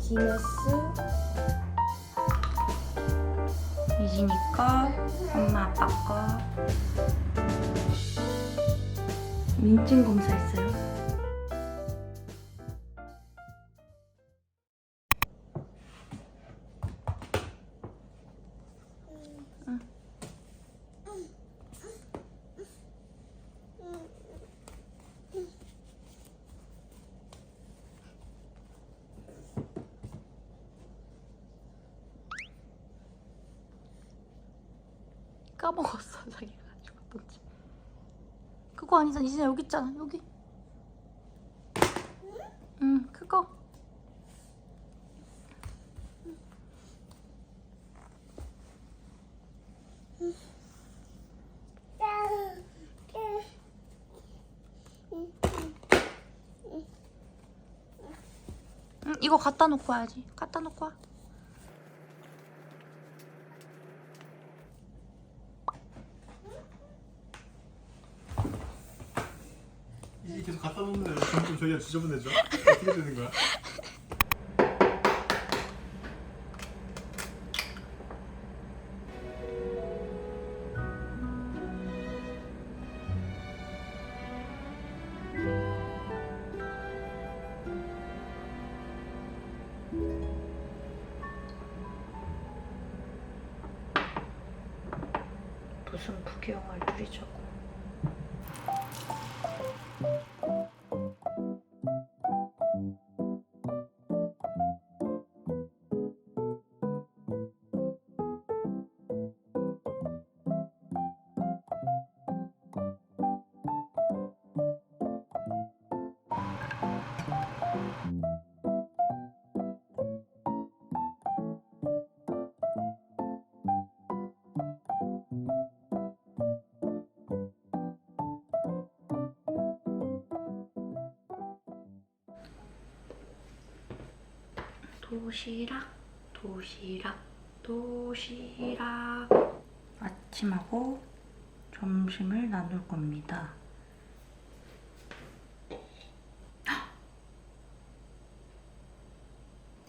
기네스 유진이 거 엄마 아빠 거 민증 검사했어요 아니잖아 이진아 여기 있잖아 여기. 응 그거. 응 이거 갖다 놓고 와야지. 갖다 놓고 와 이게 계속 갖다 놓는데 점점 저희가 지저분해져? 어떻게 되는 거야? 도시락 도시락 도시락 아침하고 점심을 나눌 겁니다. 헉!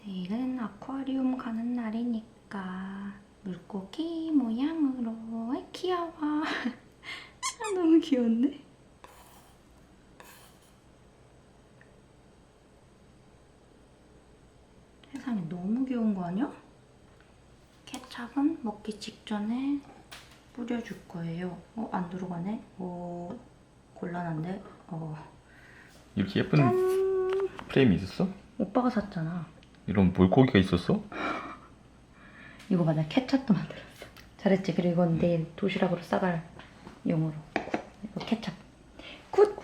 내일은 아쿠아리움 가는 날이니까 물고기 모양으로 귀여워 아, 너무 귀여운데? 세상에 너무 귀여운 거 아니야? 케찹은 먹기 직전에 뿌려줄 거예요. 어, 안 들어가네? 어, 곤란한데? 어. 이렇게 예쁜 짠! 프레임이 있었어? 오빠가 샀잖아. 이런 물고기가 있었어? 이거 봐, 나 케찹도 만들었어. 잘했지? 그리고 이건 내일 도시락으로 싸갈 용으로. 이거 케찹. 굿!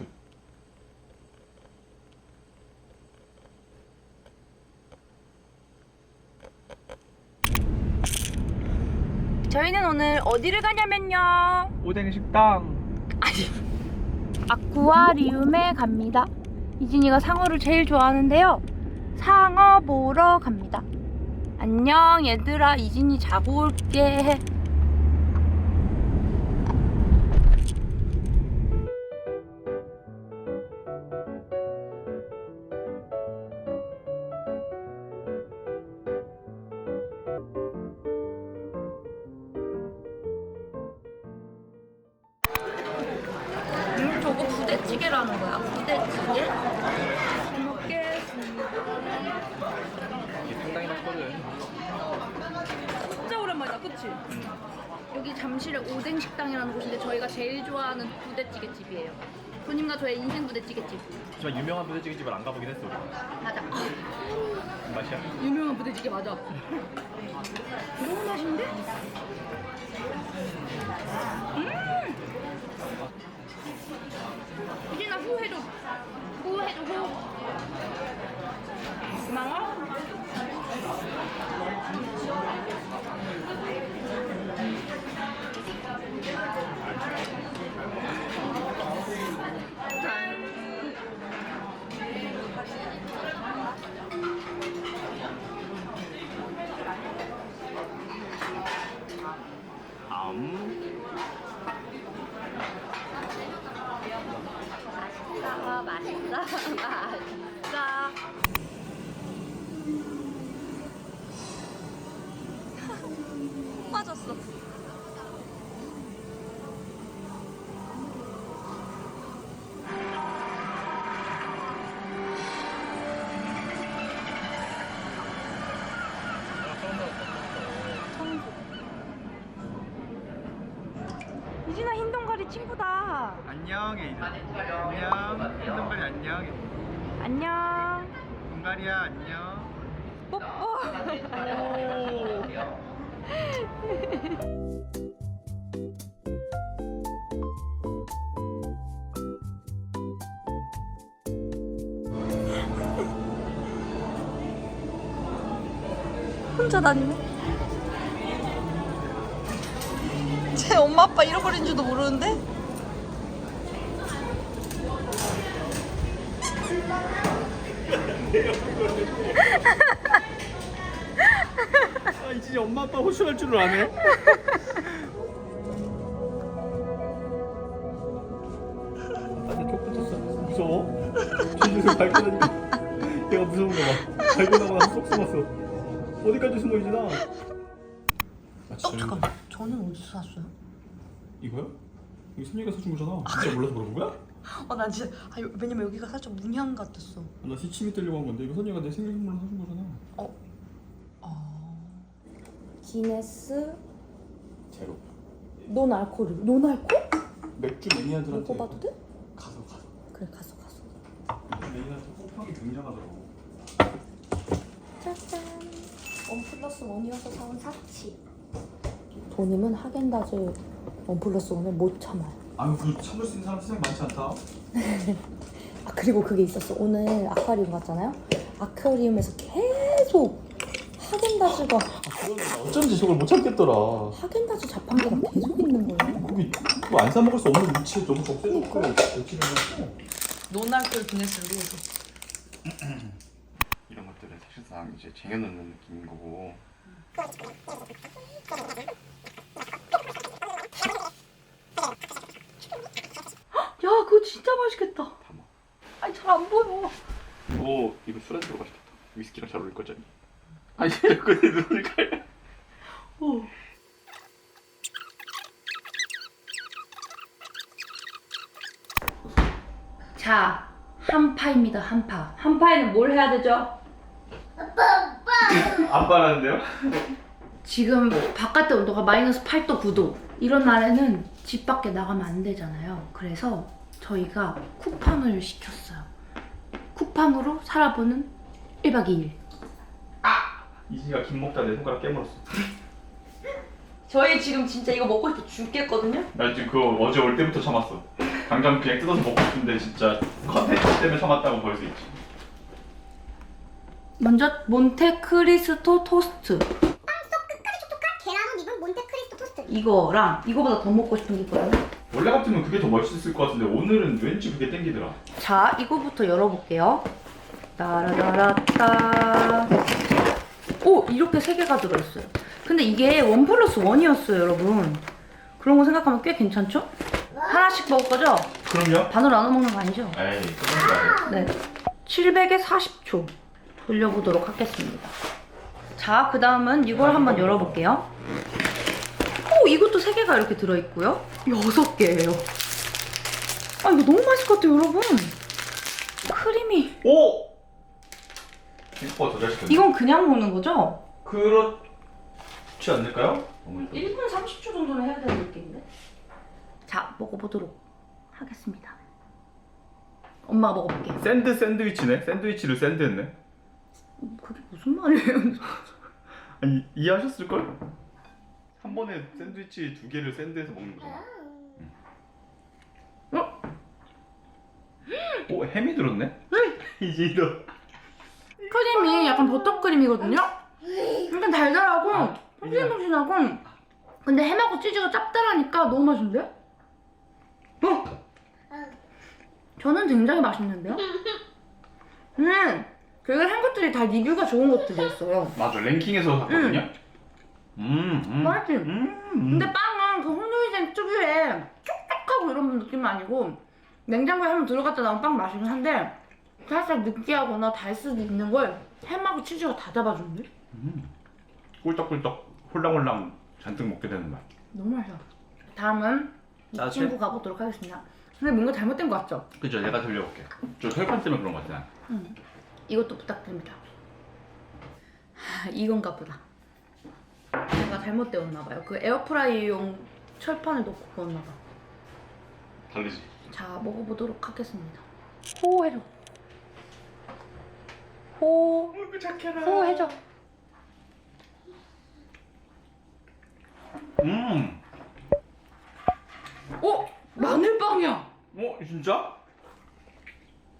저희는 오늘 어디를 가냐면요. 오뎅 식당 아쿠아리움에 갑니다. 이진이가 상어를 제일 좋아하는데요. 상어 보러 갑니다. 안녕 얘들아 이진이 자고 올게. 유명한 부대찌개 맞아. 너무 맛있는데? 음! 이진아 후 해줘. 후 해줘 후. 고마워. 안녕 에이드 안녕. 흰동가리 안녕. 안녕. 동가리야 안녕. 뽀뽀. 혼자 다니네. 제 엄마 아빠 잃어버린 줄도 모르는데 아 이제 엄마 아빠 호출할 줄을 아네. 아빠한테 톡 붙었어. 무서워? 뒤에서 밟고 다니까 얘가 무서운가 봐. 밟고 나가다 쏙 숨었어. 어디까지 숨어 이진아 아, 어 잠깐 저는 어디서 샀어요? 이거요? 이거 선이가 사준 거잖아. 진짜 몰라서 물어본 거야? 어나 진짜 아, 왜냐면 여기가 살짝 문양 같았어. 나 시침이 뜨려고 한 건데 이거 선이가 내 생일 선물로 사준 거잖아 기네스 제로. 논 알코올. 논 알코올? 맥주 매니아들한테 뽑아도 돼? 가서 가서. 그래 가서 가서. 매니아한테 꼭 굉장하더라고. 짜잔. 원 플러스 원이어서 사온 사치. 도님은 하겐다즈 원 플러스 원을 못 참아요. 아유 그 참을 수 있는 사람 세상에 많지 않다? 아 그리고 그게 있었어. 오늘 아쿠아리움 갔잖아요? 아쿠아리움에서 계속 하겐다즈가 어쩐지 저걸 못 참겠더라. 하겐다즈 자판기가 계속 있는 거예요? 거기 그거 안사 먹을 수 없는 위치에 너무 적대놓고 며칠을 했어 논 알코올 기네스를 위해서. 이런 것들은 사실상 이제 쟁여놓는 느낌인 거고. 야 그거 진짜 맛있겠다. 아니 잘 안 보여. 오 이거 술 안주로 맛있겠다. 위스키랑 잘 어울릴 거잖니 아니 자꾸 내 눈을 가려 어. 자, 한파입니다. 한파. 한파에는 뭘 해야 되죠? 아빠라는데요? 지금 바깥의 온도가 마이너스 8도, 9도. 이런 날에는 집 밖에 나가면 안 되잖아요. 그래서 저희가 쿠팡을 시켰어요. 쿠팡으로 살아보는 1박 2일. 이진이가 김 먹다 내 손가락 깨물었어 저희 지금 진짜 이거 먹고 싶어 죽겠거든요? 나 지금 그거 어제 올 때부터 참았어 당장 그냥 뜯어서 먹고 싶은데 진짜 컨텐츠 때문에 참았다고 볼 수 있지 먼저 몬테크리스토 토스트. 계란을 입은 몬테크리스토 토스트. 이거랑 이거보다 더 먹고 싶은 게 있거든요. 원래 같으면 그게 더 맛있을 것 같은데 오늘은 왠지 그게 땡기더라 자, 이거부터 열어볼게요. 따라라라따. 오, 이렇게 세 개가 들어있어요. 근데 이게 원 플러스 원이었어요, 여러분. 그런 거 생각하면 꽤 괜찮죠? 하나씩 먹을 거죠? 그럼요 반으로 나눠 먹는 거 아니죠? 에이 그런 거 아니야 네. 700에 40초 돌려보도록 하겠습니다. 자, 그 다음은 이걸 한번 열어볼게요. 오, 이것도 세 개가 이렇게 들어있고요. 여섯 개예요. 아, 이거 너무 맛있을 것 같아요, 여러분. 크림이. 오! 이거 더잘 시켰네 이건 그냥 먹는 거죠? 그렇지 않을까요? 1분 30초 정도는 해야 되는 느낌인데? 자, 먹어보도록 하겠습니다. 엄마가 먹어볼게요. 샌드 샌드위치네? 샌드위치를 샌드했네 그게 무슨 말이에요? 아니 이해하셨을걸? 한 번에 샌드위치 두 개를 샌드해서 먹는 거잖아 어? 오 햄이 들었네? 이제 너 크림이 약간 버터 크림이거든요? 약간 달달하고 아, 푹신푹신하고 근데 햄하고 치즈가 짭짤하니까 너무 맛있는데? 어? 저는 굉장히 맛있는데요? 음, 되게 한 것들이 다 리뷰가 좋은 것들이었어요 맞아 랭킹에서 샀거든요 음, 음. 맛있지? 음, 음. 근데 빵은 그 홍조이젠 특유의 촉촉하고 이런 느낌은 아니고 냉장고에 한번 들어갔다 나온 빵 맛이긴 한데 살짝 느끼하거나 달 수도 있는 걸 햄하고 치즈가 다 잡아주는데? 꿀떡꿀떡 홀랑홀랑 잔뜩 먹게 되는 맛. 너무 맛있어. 다음은 이 나도 친구 가보도록 하겠습니다. 근데 뭔가 잘못된 것 같죠? 그죠? 내가 들려볼게. 저 혈관 때문에 그런 것 같아. 이것도 부탁드립니다. 하, 이건가 보다. 제가 잘못 데웠나 봐요. 그 에어프라이용 철판을 넣고 구웠나 봐. 다르지. 자, 먹어보도록 하겠습니다. 호 해줘. 호. 호 해줘. 음. 오! 마늘빵이야! 어 진짜?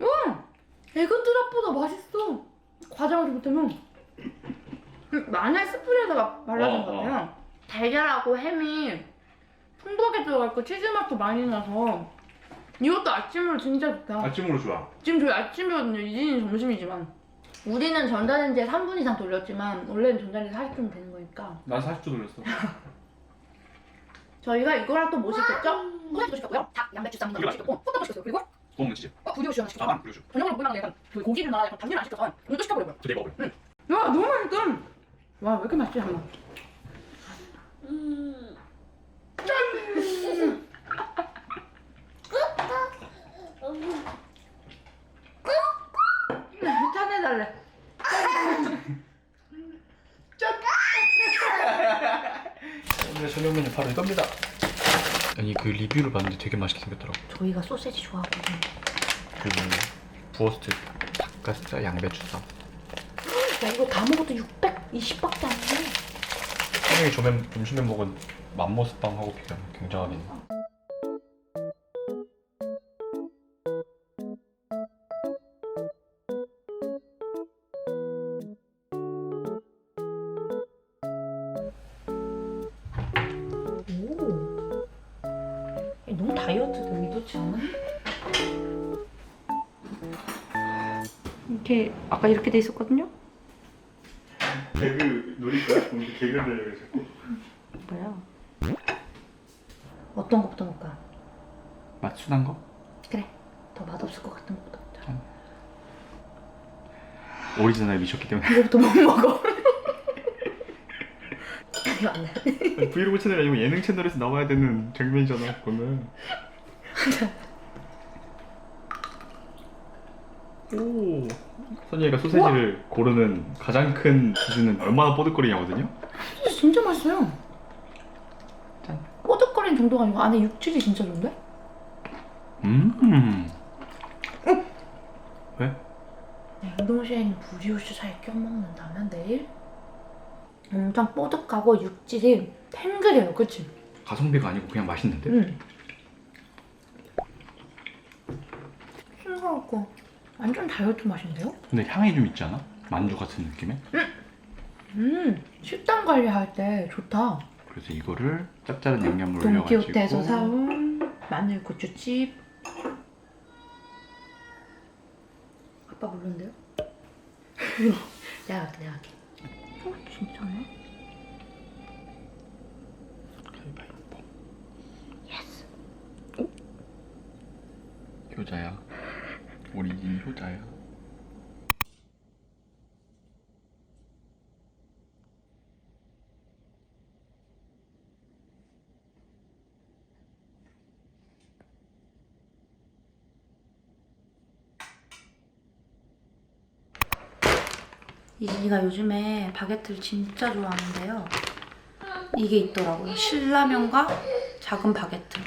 응! 에그드랍보다 맛있어. 과장하지 못하면. 음, 마늘 스프레드가 발라진 어, 것 같아요. 달걀하고 햄이 풍부하게 들어가 있고 치즈 맛도 많이 나서 이것도 아침으로 진짜 좋다. 아침으로 좋아. 지금 저희 아침이거든요. 이진이 점심이지만. 우리는 전자레인지에 3분 이상 돌렸지만 원래는 전자레인지 40분 되는 거니까 난 40초 돌렸어. 저희가 이거랑 또 뭐 시켰죠? 후라이도 시켰고요. 닭, 양배추 쌈 넣은 거 시켰고 소떡도 시켰어요. 그리고 구워 먹는 치즈. 어, 부리오시 하나 시켰고 아, 그러죠. 저녁으로 먹으려고 약간 그 고기류나 약간 단일 안 시켜서 이것도 시켜버려요. 저 내가 먹을. 야 너무 맛있다. 와왜 이렇게 맛있지 한번. 짠해달래. 오늘 저녁 메뉴 바로 이겁니다. 아니 그 리뷰를 봤는데 되게 맛있게 생겼더라고. 저희가 소세지 좋아하거든요. 그리고 부어스트 닭가슴살 양배추쌈. 야 이거 다 먹어도 620밖에 안 돼. 점심 점심에 먹은 맘모스빵하고 비교하면 굉장하게. 오. 다이어트도 의도치 않아? 이렇게 아까 이렇게 돼 있었거든요? 개그 노릴 거야? 근데 개그를 왜 자꾸? 뭐야? 어떤 것부터 먹을까? 맛순한 거? 그래. 더 맛없을 것 같은 것부터 먹자. 오리지널 미쳤기 때문에. 이거부터 못 먹어. 이거 안 돼. 브이로그 채널이 아니고 예능 채널에서 나와야 되는 장면이잖아 그거는 오 선이가 소세지를 고르는 가장 큰 기준은 얼마나 뽀득거리냐거든요 진짜 맛있어요. 짠. 꼬득거리는 정도가 아니고 안에 육질이 진짜 좋은데? 음 왜? 냉동실에 브리오슈 살 껴먹는다면 내일 엄청 뽀득하고 육질이 탱글해요, 그치? 가성비가 아니고 그냥 맛있는데? 응. 싱거웠고 완전 다이어트 맛인데요? 근데 향이 좀 있지 않아? 만두 같은 느낌에? 음, 식단 관리할 때 좋다. 그래서 이거를 짭짤한 양념을 올려가지고 돈키호테에서 사온 마늘 고추칩. 아빠 모르는데요? 내가 할게, 내가 할게. 어, 진짜네? 가위바위보 예스. 효자야 오리진 효자야 이진이가 요즘에 바게트를 진짜 좋아하는데요. 이게 있더라고요. 신라면과 작은 바게트.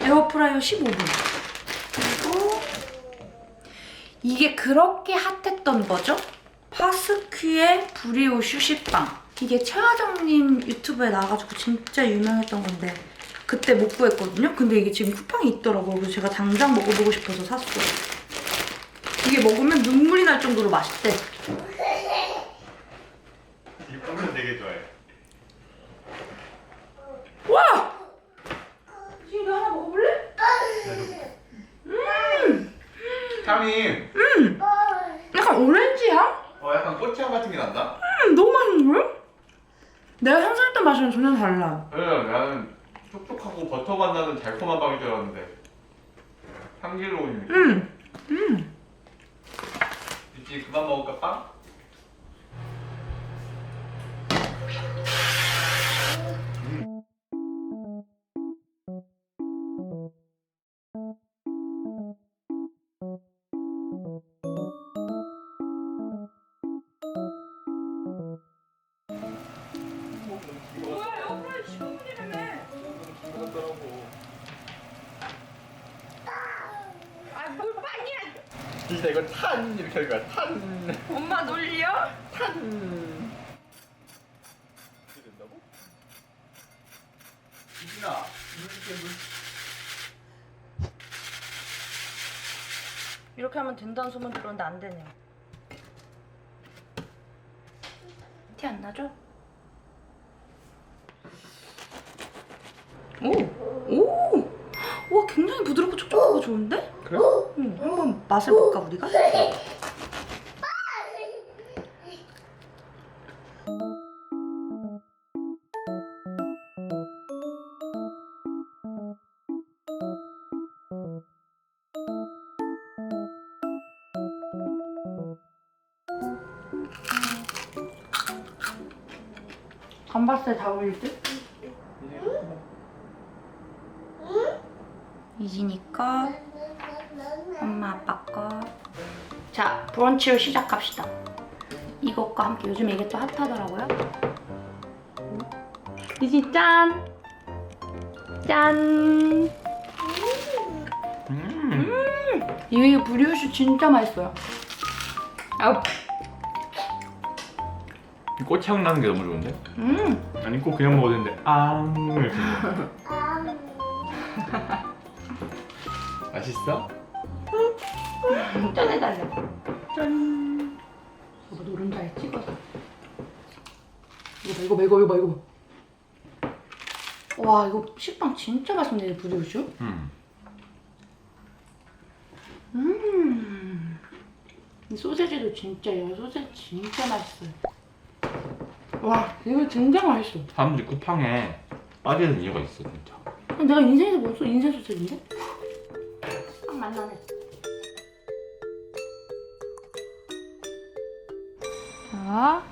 에어프라이어 15분. 그리고 이게 그렇게 핫했던 거죠? 파스큐의 브리오슈 식빵. 이게 최화정님 유튜브에 나와가지고 진짜 유명했던 건데 그때 못 구했거든요? 근데 이게 지금 쿠팡이 있더라고요. 그래서 제가 당장 먹어보고 싶어서 샀어요. 이게 먹으면 눈물이 날 정도로 맛있대. 이 뽕은 되게 좋아해 와! 지금 이거 하나 먹어볼래? 향이 약간 오렌지 향? 어 약간 꽃향 같은 게 난다? 음, 너무 맛있는데요? 내가 상상했던 맛이랑 전혀 달라. 응 나는 촉촉하고 버터 맛 나는 달콤한 빵인 줄 알았는데 향기로운 음, 음. 이제 그만 먹을까 빵? 진짜 이거 탄 이렇게 할 거야 탄 엄마 놀려? 탄. 이렇게 된다고? 이진아 물 줄게 물. 이렇게 하면 된다는 소문 들었는데 안 되네요. 티안 나죠? 오! 오! 와, 굉장히 부드럽고 촉촉하고 좋은데? 그래? 응, 한번 맛을 볼까, 우리가? 감바스에 다 어울릴 듯? 거, 브런치를 시작합시다. 이것과 함께 요즘 이게 또 핫하더라고요. 이진 짠! 짠! 음. 이게 브리오시 진짜 맛있어요. 아, 이 꽃향 나는 게 너무 좋은데? 음, 아니 꼭 그냥 먹어도 되는데 앙 이렇게 먹어. 맛있어? 짠해달래. 짠. 이거 노른자에 찍어서. 이거 봐, 이거 봐, 이거 봐, 이거 봐. 와, 이거 식빵 진짜 맛있네, 브리오슈. 음. 음. 이 소세지도 진짜, 이 소세지 진짜 맛있어요. 와, 이거 진짜 맛있어. 사람들이 쿠팡에 빠지는 이유가 있어 진짜. 내가 인생에서 먹었어? 인생 소세지인데? 딱 맛나네. 자,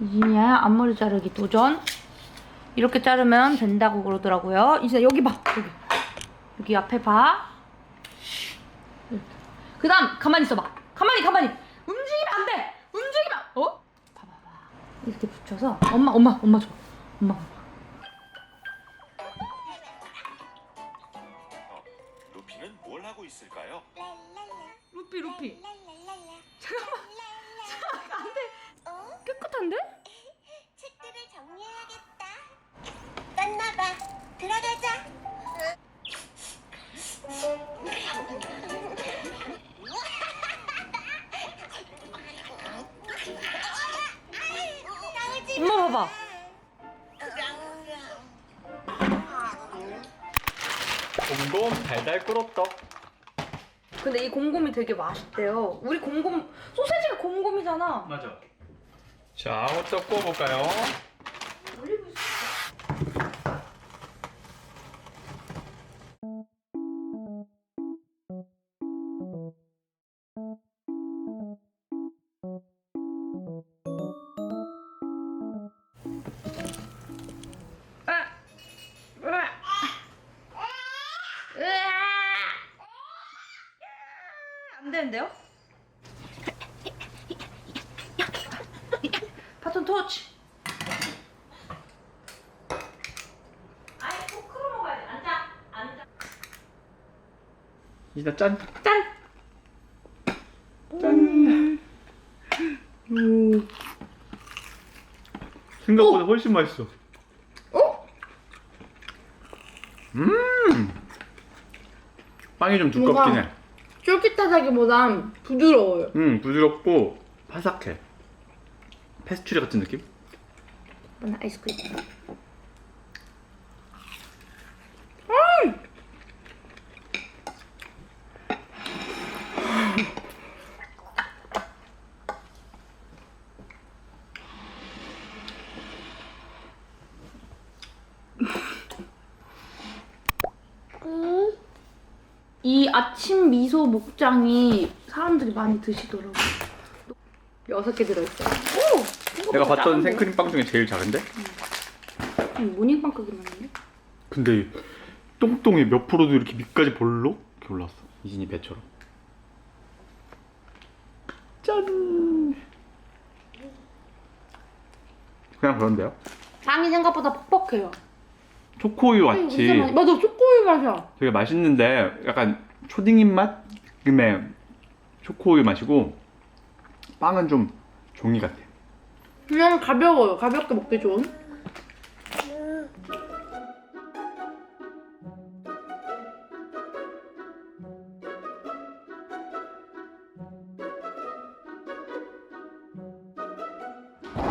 이진이의 앞머리 자르기 도전. 이렇게 자르면 된다고 그러더라고요. 이제 여기 봐, 여기. 여기 앞에 봐. 그 다음, 가만히 있어봐. 가만히, 가만히. 움직이면 안 돼! 움직이면! 어? 봐봐, 봐. 이렇게 붙여서. 엄마, 엄마, 엄마 줘. 엄마 봐봐. 루피는 뭘 하고 있을까요? 루피, 루피. 잠깐만. 깨끗한데? 책들을 정리해야겠다. 떴나봐. 들어가자. 나오지 마. 엄마 봐봐. 곰곰 달달 끓었떡. 근데 이 곰곰이 되게 맛있대요. 우리 곰곰 소세지가 곰곰이잖아. 맞아. 자, 호떡 구워볼까요? 이제 짠. 짠. 짠. 음. 생각보다 훨씬 맛있어. 어? 음. 빵이 좀 두껍긴 뭔가- 해. 쫄깃하다기보단 부드러워요. 음, 부드럽고 바삭해. 페스츄리 같은 느낌? 이건 아이스크림. 목장이 사람들이 많이 드시더라고. 여섯 개 들어있어요. 오! 내가 생각보다 봤던 작은데? 생크림 빵 중에 제일 작은데? 음, 모닝빵 크기 맞는데? 근데 똥똥이 몇 프로도 이렇게 밑까지 볼록 이렇게 올랐어. 이진이 배처럼. 짠. 그냥 그런데요? 빵이 생각보다 퍽퍽해요. 초코우유 아니, 맞아, 초코우유 맛이야. 되게 맛있는데 약간 초딩인 맛? 금의 초코우유 맛이고 빵은 좀 종이 같아. 그냥 가벼워요. 가볍게 먹기 좋은.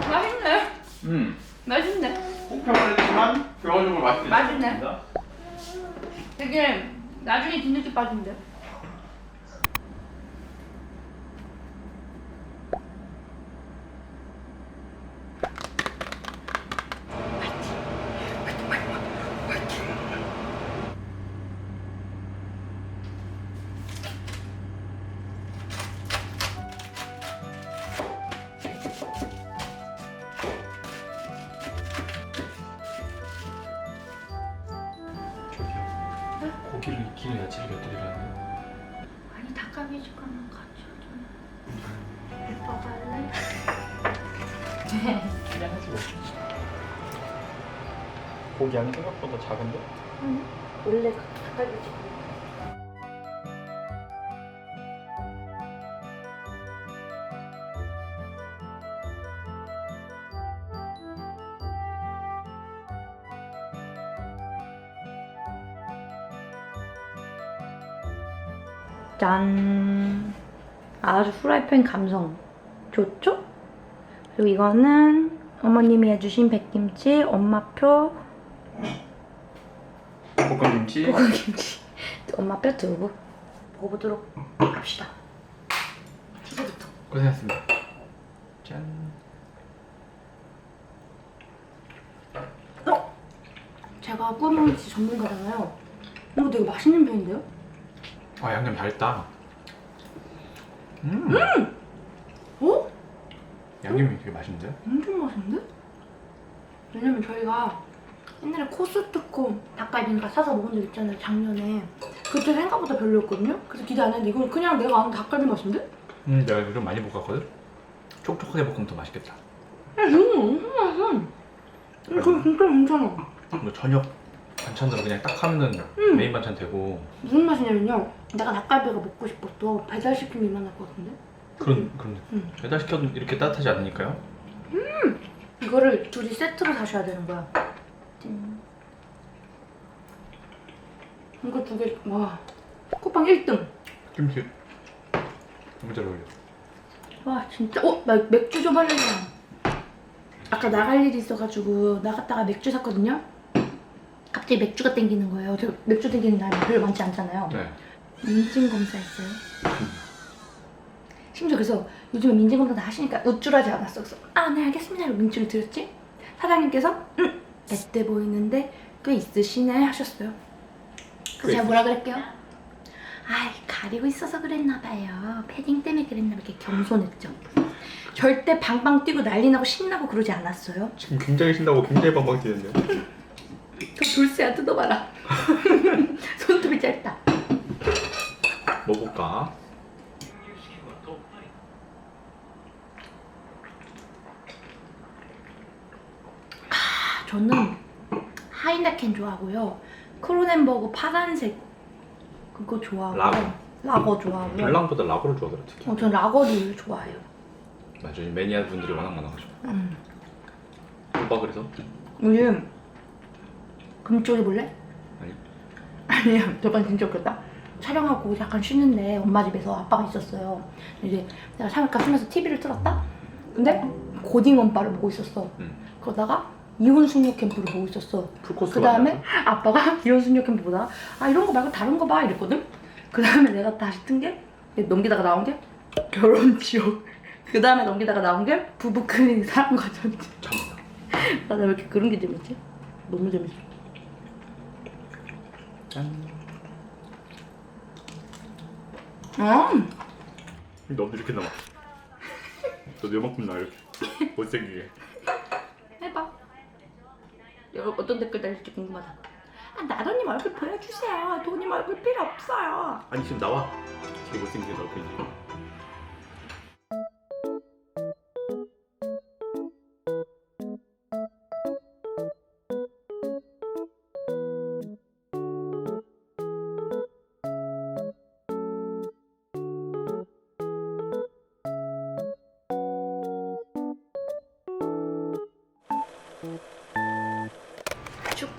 맛있네. 음. 맛있네. 꼭 평가되지만 결과적으로 맛있게 맛있네. 되게 나중에 뒤늦게 빠진대. 짠. 아주 프라이팬 감성 좋죠? 그리고 이거는 어머님이 해주신 백김치, 엄마표, 볶음김치. 볶음김치, 엄마표 두부 먹어보도록 합시다. 고생했습니다. 짠. 제가 꾸어먹기 전문가잖아요. 이거 되게 맛있는 편인데요? 아 양념 잘했다. 음. 어? 양념이 되게 맛있는데요? 엄청 맛있는데? 왜냐면 저희가 옛날에 코스트코 닭갈비인가 사서 먹은 적 있잖아요 작년에 그때 생각보다 별로였거든요? 그래서 기대 안 했는데 이건 그냥 내가 아는 닭갈비 맛인데? 음 내가 이거 좀 많이 볶았거든. 촉촉하게 볶으면 더 맛있겠다. 야 이거 엄청 맛있어 이거 진짜 괜찮아 뭐 저녁 반찬으로 그냥 딱 하면은 음. 메인 반찬 되고 무슨 맛이냐면요 내가 닭갈비가 먹고 싶어도 배달시키면 이만할 것 같은데? 그런 그런 음. 배달 시켜도 이렇게 따뜻하지 않으니까요. 이거를 둘이 세트로 사셔야 되는 거야 짠. 이거 두 개, 와 쿠팡 1등 김치 너무 잘 어울려. 와 진짜 어? 나 맥주 좀 하려고 아까 나갈 일이 있어가지고 나갔다가 맥주 샀거든요 갑자기 맥주가 땡기는 거예요. 저 맥주 땡기는 날이 별로 많지 않잖아요. 네. 민증 검사했어요? 심지어 그래서 요즘에 민증 검사 다 하시니까 우쭐하지 않았어. 그래서 아 네 알겠습니다. 이러고 민증을 드렸지? 사장님께서 음 앳돼 보이는데 꽤 있으시네 하셨어요. 그래서 꽤 제가 뭐라 그랬게요? 아이 가리고 있어서 그랬나 봐요. 패딩 때문에 그랬나 봐 이렇게 겸손했죠. 절대 방방 뛰고 난리 나고 신나고 그러지 않았어요. 지금 굉장히 신나고 굉장히 빵빵 뛰는데요. 저 돌쇠야 뜯어봐라 손톱이 짧다 먹어볼까? 아, 저는 하이네켄 좋아하고요. 크로넨버그 파란색 그거 좋아하고 라거. 라거 좋아하고요. 별랑보다 라거를 좋아하더라 특히. 어, 전 라거를 좋아해요. 맞아 매니아 분들이 워낙 많아가지고. 음. 오빠 그래서? 요즘 금쪽이 볼래? 아니. 아니야 저번 진짜 웃겼다. 촬영하고 잠깐 쉬는데 엄마 집에서 아빠가 있었어요. 이제 내가 잠깐 쉬면서 TV를 틀었다? 근데 고딩엄빠를 보고 있었어. 음. 그러다가 이혼 숙녀 캠프를 보고 있었어. 그 다음에 아빠가 이혼 숙녀 캠프 보다가 아 이런 거 말고 다른 거 봐 이랬거든? 그 다음에 내가 다시 튼게 넘기다가 나온 게 결혼 지옥 그 다음에 넘기다가 나온 게 부부 클리닉 사랑과 전쟁 참나. 나왜 이렇게 그런 게 재밌지? 너무 재밌어 짠. 음. 너도 이렇게 나와. 너도 요만큼 나와 이렇게. 못생기게. 해봐. 여러분 어떤 댓글 달릴지 궁금하다. 아, 나도님 얼굴 보여주세요. 도님 얼굴 필요 없어요. 아니 지금 나와. 되게 못생기게 나올 거지.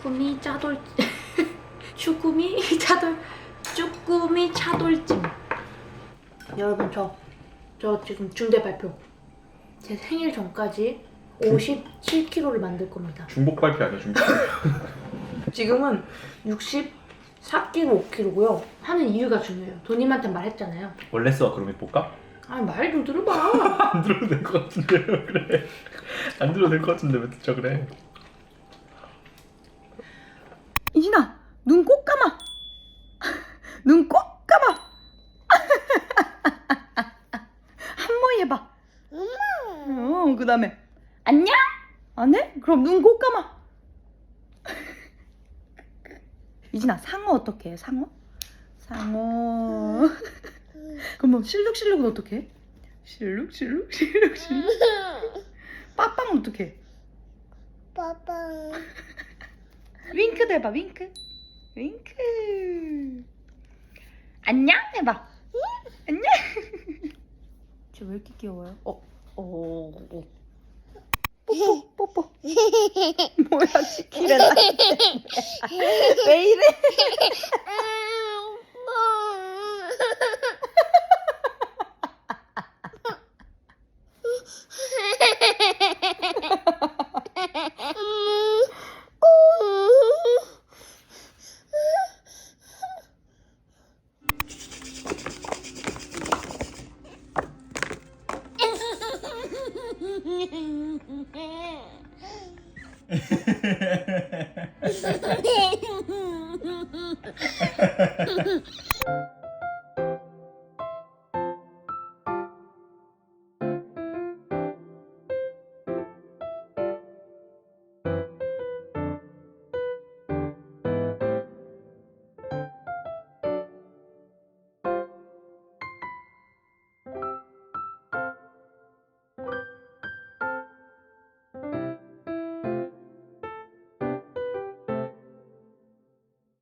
쭈꾸미 짜돌 쭈꾸미 차돌 쭈꾸미 차돌찜 여러분 저 저 지금 중대 발표 제 생일 전까지 57kg를 만들 겁니다 중복 발표 아니야 중복. 지금은 64kg 5kg고요 하는 이유가 중요해요 도님한테 말했잖아요 원래 써 그럼 해볼까? 아말좀 들어봐 안 들어도 될 것 같은데 왜 그래? 안 들어도 될 것 같은데 왜 진짜 그래? 이진아 눈 꼭 감아 눈 꼭 감아 한 모이 해봐 어, 그 다음에 안녕? 안 해? 그럼 눈 꼭 감아 이진아 상어 어떻게 해 상어? 상어 그러면 실룩실룩은 어떻게 해? 실룩실룩 실룩실룩 빠빵은 어떻게 해? 빠빵. 윙크도 해봐 윙크 윙크 안녕 해봐 안녕 쟤 왜 이렇게 귀여워요? 어? 어? 어. 뽀뽀 뽀뽀. 뭐야 치키를 왜 이래